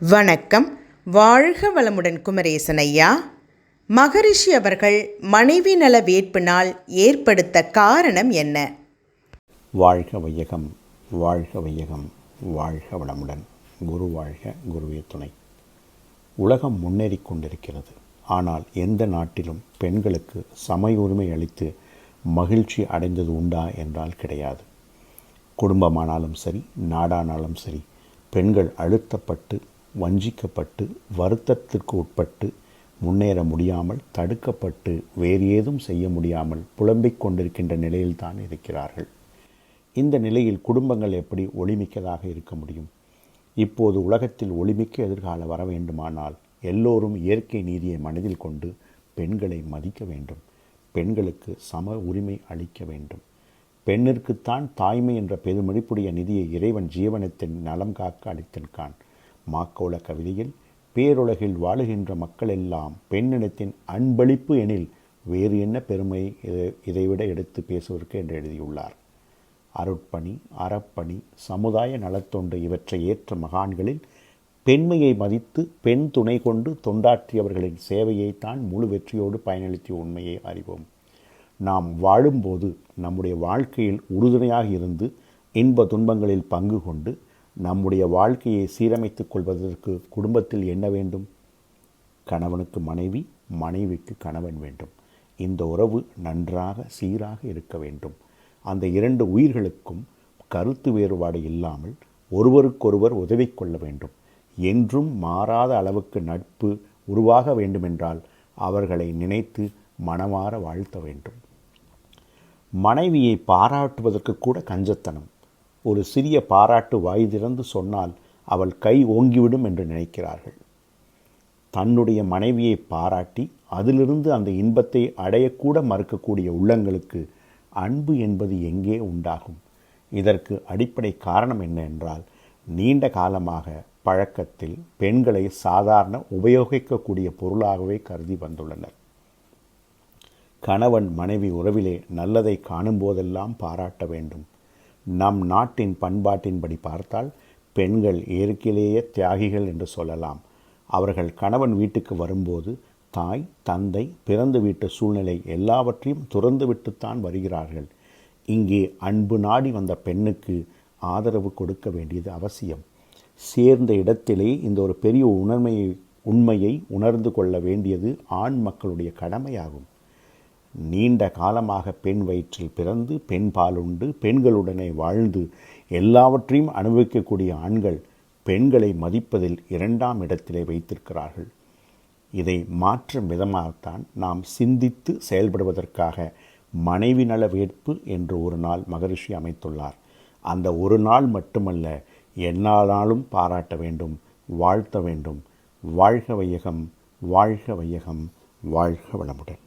வணக்கம். வாழ்க வளமுடன் குமரேசன் ஐயா மகரிஷி அவர்கள் மனைவி நல வேட்பு நாள் ஏற்படுத்த காரணம் என்ன? வாழ்க வையகம் வாழ்க வையகம் வாழ்க வளமுடன். குரு வாழ்க குருவே துணை. உலகம் முன்னேறி கொண்டிருக்கிறது. ஆனால் எந்த நாட்டிலும் பெண்களுக்கு சம உரிமை அளித்து மகிழ்ச்சி அடைந்தது உண்டா என்றால் கிடையாது. குடும்பமானாலும் சரி நாடானாலும் சரி பெண்கள் அழுத்தப்பட்டு வஞ்சிக்கப்பட்டு வருத்தத்திற்கு உட்பட்டு முன்னேற முடியாமல் தடுக்கப்பட்டு வேறு ஏதும் செய்ய முடியாமல் புலம்பிக் கொண்டிருக்கின்ற நிலையில்தான் இருக்கிறார்கள். இந்த நிலையில் குடும்பங்கள் எப்படி ஒளிமிக்கதாக இருக்க முடியும்? இப்போது உலகத்தில் ஒளிமிக்க எதிர்காலம் வர வேண்டுமானால் எல்லோரும் இயற்கை நீதியை மனதில் கொண்டு பெண்களை மதிக்க வேண்டும். பெண்களுக்கு சம உரிமை அளிக்க வேண்டும். பெண்ணிற்குத்தான் தாய்மை என்ற பெருமொழிப்புடைய நிதியை இறைவன் ஜீவனத்தின் நலம் காக்க அளித்திருக்கான். மாக்கோள கவிதையில் பேருலகில் வாழுகின்ற மக்கள் எல்லாம் பெண்ணினத்தின் அன்பளிப்பு எனில் வேறு என்ன பெருமை இதை- இதைவிட எடுத்து பேசுவதற்கு என்று எழுதியுள்ளார். அருட்பணி அறப்பணி சமுதாய நலத்தொண்டு இவற்றை ஏற்ற மகான்களில் பெண்மையை மதித்து பெண் துணை கொண்டு தொண்டாற்றியவர்களின் சேவையைத்தான் முழு வெற்றியோடு பயனளித்த உண்மையை அறிவோம். நாம் வாழும்போது நம்முடைய வாழ்க்கையில் உறுதுணையாக இருந்து இன்ப துன்பங்களில் பங்கு கொண்டு நம்முடைய வாழ்க்கையை சீரமைத்துக் கொள்வதற்கு குடும்பத்தில் என்ன வேண்டும்? கணவனுக்கு மனைவி மனைவிக்கு கணவன் வேண்டும். இந்த உறவு நன்றாக சீராக இருக்க வேண்டும். அந்த இரண்டு உயிர்களுக்கும் கருத்து வேறுபாடு இல்லாமல் ஒருவருக்கொருவர் உதவி கொள்ள வேண்டும். என்றும் மாறாத அளவுக்கு நட்பு உருவாக வேண்டுமென்றால் அவர்களை நினைத்து மனமாற வாழ்த்த வேண்டும். மனைவியை பாராட்டுவதற்கு கூட கஞ்சத்தனம். ஒரு சிறிய பாராட்டு வாய் திறந்து சொன்னால் அவள் கை ஓங்கிவிடும் என்று நினைக்கிறார்கள். தன்னுடைய மனைவியை பாராட்டி அதிலிருந்து அந்த இன்பத்தை அடையக்கூட மறுக்கக்கூடிய உள்ளங்களுக்கு அன்பு என்பது எங்கே உண்டாகும்? இதற்கு அடிப்படை காரணம் என்ன என்றால் நீண்ட காலமாக பழக்கத்தில் பெண்களை சாதாரண உபயோகிக்கக்கூடிய பொருளாகவே கருதி வந்துள்ளனர். கணவன் மனைவி உறவிலே நல்லதை காணும்போதெல்லாம் பாராட்ட வேண்டும். நம் நாட்டின் பண்பாட்டின்படி பார்த்தால் பெண்கள் இயற்கையிலேயே தியாகிகள் என்று சொல்லலாம். அவர்கள் கணவன் வீட்டுக்கு வரும்போது தாய் தந்தை பிறந்து வீட்டு சூழ்நிலை எல்லாவற்றையும் துறந்துவிட்டுத்தான் வருகிறார்கள். இங்கே அன்பு நாடி வந்த பெண்ணுக்கு ஆதரவு கொடுக்க வேண்டியது அவசியம். சேர்ந்த இடத்திலே இந்த ஒரு பெரிய உணர்மையை உண்மையை உணர்ந்து கொள்ள வேண்டியது ஆண் மக்களுடைய கடமையாகும். நீண்ட காலமாக பெண் வயிற்றில் பிறந்து பெண் பாலுண்டு பெண்களுடனே வாழ்ந்து எல்லாவற்றையும் அனுபவிக்கக்கூடிய ஆண்கள் பெண்களை மதிப்பதில் இரண்டாம் இடத்திலே வைத்திருக்கிறார்கள். இதை மாற்றும் விதமாகத்தான் நாம் சிந்தித்து செயல்படுவதற்காக மனைவி நல வேட்பு என்று ஒரு நாள் மகரிஷி அமைத்துள்ளார். அந்த ஒரு நாள் மட்டுமல்ல எந்நாளாலும் பாராட்ட வேண்டும் வாழ்த்த வேண்டும். வாழ்க வையகம் வாழ்க வையகம் வாழ்க வளமுடன்.